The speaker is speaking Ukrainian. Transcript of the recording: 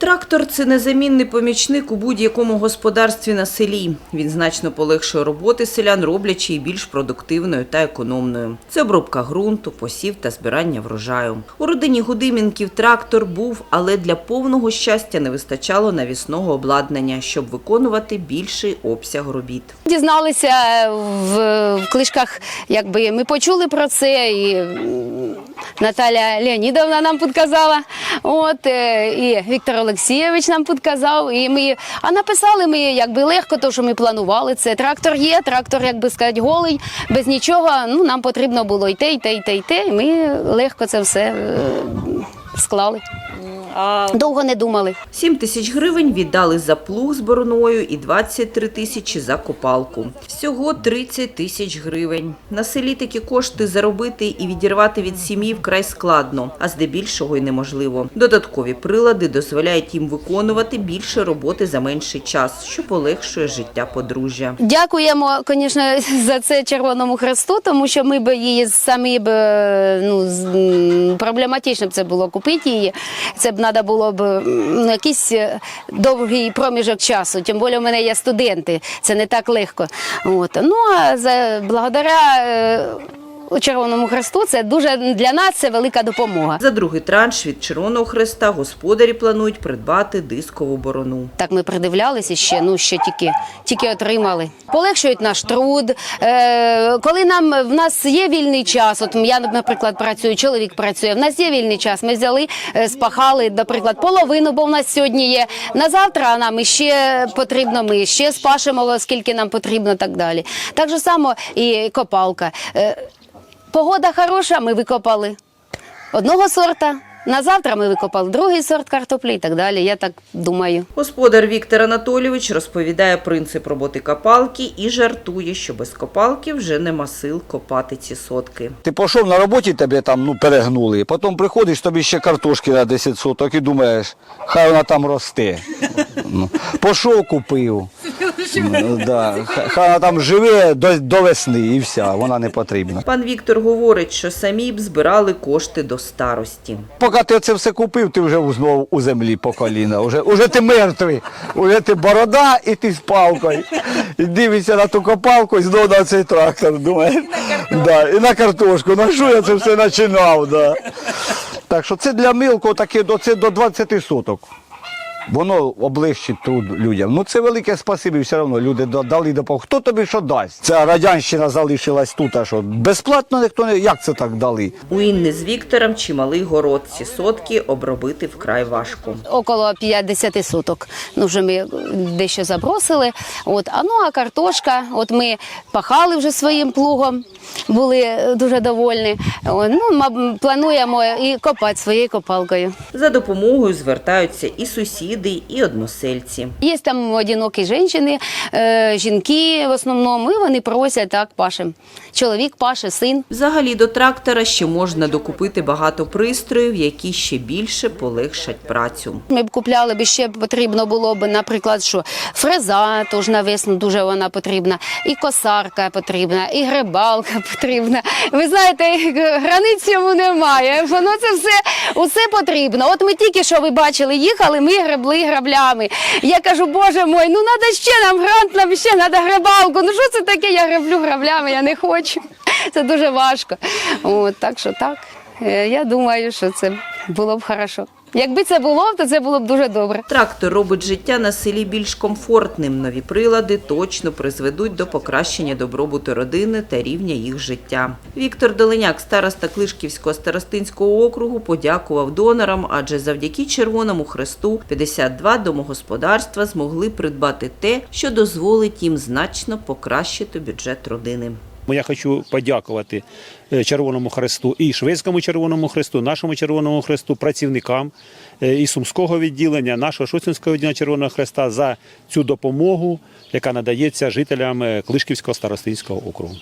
Трактор це незамінний помічник у будь-якому господарстві на селі. Він значно полегшує роботи селян, роблячи її більш продуктивною та економною. Це обробка ґрунту, посів та збирання врожаю. У родині Гудимінків трактор був, але для повного щастя не вистачало навісного обладнання, щоб виконувати більший обсяг робіт. Дізналися в, в книжках, якби ми почули про це, і Наталя Леонідовна нам підказала, от, е, і Віктор Олексійович нам підказав. І ми, а написали ми якби легко, тому що ми планували це. Трактор є, трактор, як би сказати, голий, без нічого. Ну, нам потрібно було йти, йти, йти, йти. І ми легко це все склали. Довго не думали. 7 тисяч гривень віддали за плуг з бороною і 23 тисячі за копалку. Всього 30 тисяч гривень. На селі такі кошти заробити і відірвати від сім'ї вкрай складно, а здебільшого й неможливо. Додаткові прилади дозволяють їм виконувати більше роботи за менший час, що полегшує життя подружжя. Дякуємо, звісно, за це Червоному Хресту, тому що ми б її самі б е, ну проблематично б це було купити її. Це б треба було б ну, якийсь е, довгий проміжок часу. Тим більше в мене є студенти, це не так легко. От. Ну а за благодаря. Е, Червоному Хресту це дуже для нас це велика допомога. За другий транш від Червоного Хреста господарі планують придбати дискову борону. Так ми придивлялися ще, ну ще тільки, тільки отримали. Полегшують наш труд. Е, коли нам в нас є вільний час, от я, наприклад, працюю, чоловік працює, в нас є вільний час. Ми взяли, е, спахали, наприклад, половину, бо в нас сьогодні є. На завтра нам іще потрібно, ми ще спашимо, скільки нам потрібно, так далі. Так же само і копалка. Погода хороша, ми викопали одного сорта. На завтра ми викопали другий сорт картоплі і так далі. Я так думаю. Господар Віктор Анатолійович розповідає принцип роботи копалки і жартує, що без копалки вже нема сил копати ці сотки. Ти пішов на роботі, тебе там ну, перегнули, потім приходиш, тобі ще картошки на 10 соток і думаєш, хай вона там росте. Ну, Пішов, купив. Ну, да. Хай хай вона там живе до, до весни і все, вона не потрібна. Пан Віктор говорить, що самі б збирали кошти до старості. Поки ти це все купив, ти вже знову у землі по коліна. Уже, уже ти мертвий, уже ти борода і ти з палкою. І дивишся на ту копалку і знову на цей трактор. Думаєш, да, і на картошку. На що я це все починав? Да. Так що це для мілкого таке до, це до 20 соток. Воно облегчить труд людям. Ну це велике спасибі, все одно люди да- дали допомогу. Хто тобі що дасть? Ця радянщина залишилась тут, а що безплатно ніхто не як це так дали? У Інни з Віктором чималий город. Ці сотки обробити вкрай важко. Около 50 суток. Ну, вже ми дещо забросили. От, а ну а картошка, от ми пахали вже своїм плугом, були е, дуже довольні. Ну, маб- плануємо і копати своєю копалкою. За допомогою звертаються і сусіди, і односельці. Є там одинокі жінки, е, жінки в основному, і вони просять так пашем. Чоловік паше, син. Взагалі до трактора ще можна докупити багато пристроїв, які ще більше полегшать працю. Ми б купляли б ще потрібно було б, наприклад, що фреза теж на весну дуже вона потрібна, і косарка потрібна, і грибалка потрібна. Ви знаєте, границь йому немає. Воно це все усе потрібно. От ми тільки що ви бачили, їхали, ми гребли граблями. Я кажу, боже мой, ну треба ще нам грант, нам ще треба грибалку. Ну що це таке? Я греблю граблями, я не хочу. Це дуже важко. От, так що так. Е, Я думаю, що це було б хорошо. Якби це було, то це було б дуже добре. Трактор робить життя на селі більш комфортним. Нові прилади точно призведуть до покращення добробуту родини та рівня їх життя. Віктор Доленяк, староста Клишківського старостинського округу, подякував донорам, адже завдяки Червоному Хресту 52 домогосподарства змогли придбати те, що дозволить їм значно покращити бюджет родини. Я хочу подякувати е, Червоному Хресту і Шведському Червоному Хресту, нашому Червоному Хресту, працівникам е, і Сумського відділення, нашого Шуцинського відділення Червоного Хреста за цю допомогу, яка надається жителям е, Клишківського старостинського округу.